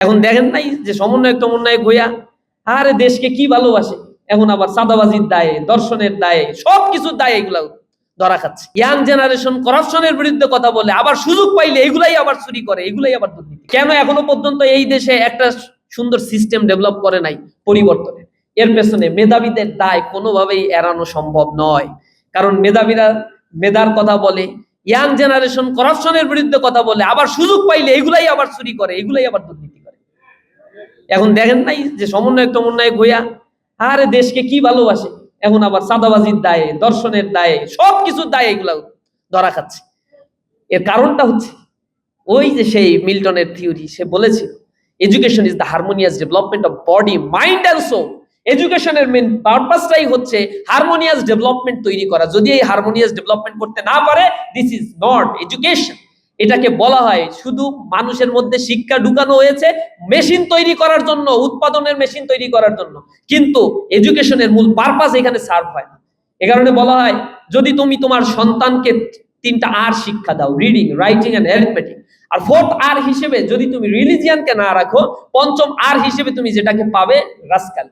এখন দেখেন নাই যে সমন্বয়ক টমন্বয়ক হইয়া আরে দেশকে কি ভালোবাসে? এখন আবার সাদাবাজির দায়ে, দর্শনের দায়ে সব কিছুর দায়ে এগুলা ধরা খাচ্ছে। ইয়াং জেনারেশন করাপশনের বিরুদ্ধে কথা বলে, আবার সুযোগ পাইলে এগুলাই আবার চুরি করে, এগুলাই আবার দুর্নীতি। কেন এখনও পর্যন্ত এই দেশে একটা সুন্দর সিস্টেম ডেভেলপ করে নাই পরিবর্তনের? এর পেছনে মেধাবীদের দায় কোনোভাবেই এড়ানো সম্ভব নয়। কারণ মেধাবীরা মেধার কথা বলে ইয়াং জেনারেশন করাপশনের বিরুদ্ধে কথা বলে, আবার সুযোগ পাইলে এগুলাই আবার চুরি করে, এগুলাই আবার দুর্নীতি। এখন দেখেন নাই যে সমন্বয়ক টমন্বয়ক হইয়া, আরে দেশকে কি ভালোবাসে? এখন আবার সাদাবাজির দায়ে, দর্শনের দায়ে সব কিছুর দায়ে এগুলা ধরা খাচ্ছে। এর কারণটা হচ্ছে, ওই যে সেই মিল্টনের থিওরি, সে বলেছিল education is the harmonious development of body mind and soul এডুকেশনের মেন পারপাসটাই হচ্ছে হারমোনিয়াস ডেভেলপমেন্ট তৈরি করা। যদি এই হারমোনিয়াস ডেভেলপমেন্ট করতে না পারে দিস ইজ নট এডুকেশন এটাকে বলা হয় শুধু মানুষের মধ্যে শিক্ষা ঢুকানো হয়েছে মেশিন তৈরি করার জন্য, উৎপাদনের মেশিন তৈরি করার জন্য। কিন্তু এডুকেশনের মূল পারপাস এখানে সার্ভ হয় না। এ কারণে বলা হয়, যদি তুমি তোমার সন্তানকে তিনটা আর শিক্ষা দাও রিডিং রাইটিং এন্ড অ্যারিথমেটিক আর ফোর্থ আর হিসেবে যদি তুমি রিলিজিয়ানকে না রাখো, পঞ্চম আর হিসেবে তুমি যেটাকে পাবে রাস্কাল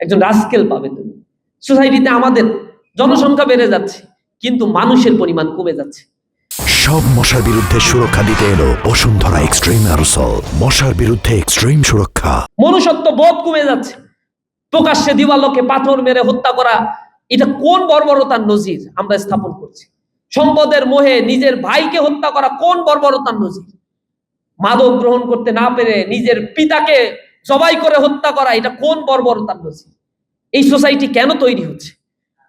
একজন রাস্কেল পাবে তুমি। সোসাইটিতে আমাদের জনসংখ্যা বেড়ে যাচ্ছে, কিন্তু মানুষের পরিমাণ কমে যাচ্ছে। সব মশার বিরুদ্ধে সুরক্ষা দিতে এলো বসুন্ধরা এক্সট্রিম অ্যারোসল। মশার বিরুদ্ধে এক্সট্রিম সুরক্ষা। মনুষ্যত্ব বোধ কমে যাচ্ছে। প্রকাশ্যে দিবালোকে পাথর মেরে হত্যা করা, এটা কোন বর্বরতার নজির আমরা স্থাপন করছি? সম্পদের মোহে নিজের ভাইকে হত্যা করা কোন বর্বরতার নজির? মাদক গ্রহণ করতে না পেরে নিজের পিতাকে জবাই করে হত্যা করা, এটা কোন বর্বরতার নজির? এই সোসাইটি কেন তৈরি হচ্ছে?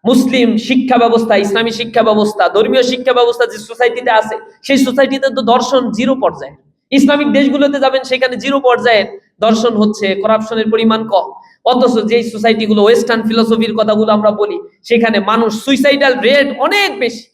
মুসলিম শিক্ষা ব্যবস্থা, ইসলামী শিক্ষা ব্যবস্থা, ধর্মীয় শিক্ষা ব্যবস্থা যে সোসাইটিতে আছে, সেই সোসাইটিতে তো দর্শন জিরো পর্যায়ে ইসলামিক দেশগুলোতে যাবেন, সেখানে জিরো পর্যায়ে দর্শন হচ্ছে করাপশনের পরিমাণ কম। অথচ যেই সোসাইটি গুলো ওয়েস্টার্ন ফিলোসফির কথাগুলো আমরা বলি, সেখানে মানুষ সুইসাইডাল রেট অনেক বেশি।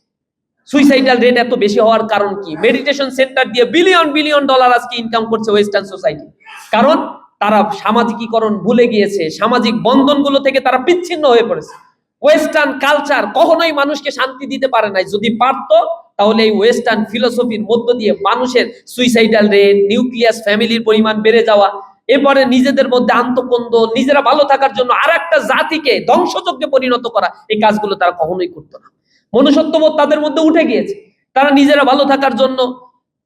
সুইসাইডাল রেট এত বেশি হওয়ার কারণ কি? মেডিটেশন সেন্টার দিয়ে বিলিয়ন বিলিয়ন ডলার আজকে ইনকাম করছে ওয়েস্টার্ন সোসাইটি কারণ তারা সামাজিকীকরণ ভুলে গিয়েছে, সামাজিক বন্ধনগুলো থেকে তারা বিচ্ছিন্ন হয়ে পড়েছে। ওয়েস্টার্ন কালচার কখনোই মানুষকে শান্তি দিতে পারে নাই। যদি পারতো, তাহলে এই ওয়েস্টার্ন ফিলোসফির মধ্য দিয়ে মানুষের সুইসাইডাল রেট নিউক্লিয়াস ফ্যামিলির পরিমাণ বেড়ে যাওয়া, এরপরে নিজেদের মধ্যে আন্তকন্দ, নিজেরা ভালো থাকার জন্য আর একটা জাতিকে ধ্বংসযজ্ঞে পরিণত করা, এই কাজগুলো তারা কখনোই করতো না। মনুষ্যত্ববোধ তাদের মধ্যে উঠে গিয়েছে। তারা নিজেরা ভালো থাকার জন্য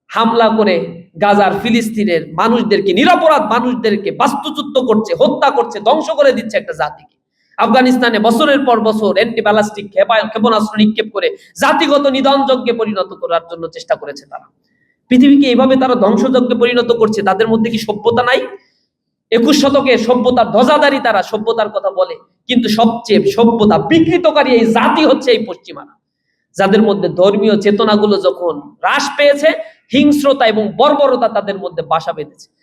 হামলা করে গাজার ফিলিস্তিনের মানুষদেরকে, নিরাপরাধ মানুষদেরকে বাস্তুচ্যুত করছে, হত্যা করছে, ধ্বংস করে দিচ্ছে একটা জাতিকে। আফগানিস্তানে বছরের পর বছর অ্যান্টি ব্যালাস্টিক ক্ষেপণাস্ত্র নিক্ষেপ করে জাতিগত নিধনযজ্ঞে পরিণত করার জন্য চেষ্টা করেছে তারা। পৃথিবীকে এইভাবে তারা ধ্বংসযজ্ঞে পরিণত করছে, তাদের মধ্যে কি সভ্যতা নাই? একুশ শতকে সভ্যতার ধ্বজাদারি তারা সভ্যতার কথা বলে, কিন্তু সবচেয়ে সভ্যতা বিকৃতকারী এই জাতি হচ্ছে এই পশ্চিমারা। যাদের মধ্যে ধর্মীয় চেতনাগুলো যখন হ্রাস পেয়েছে, হিংস্রতা এবং বর্বরতা তাদের মধ্যে বাসা বেঁধেছে।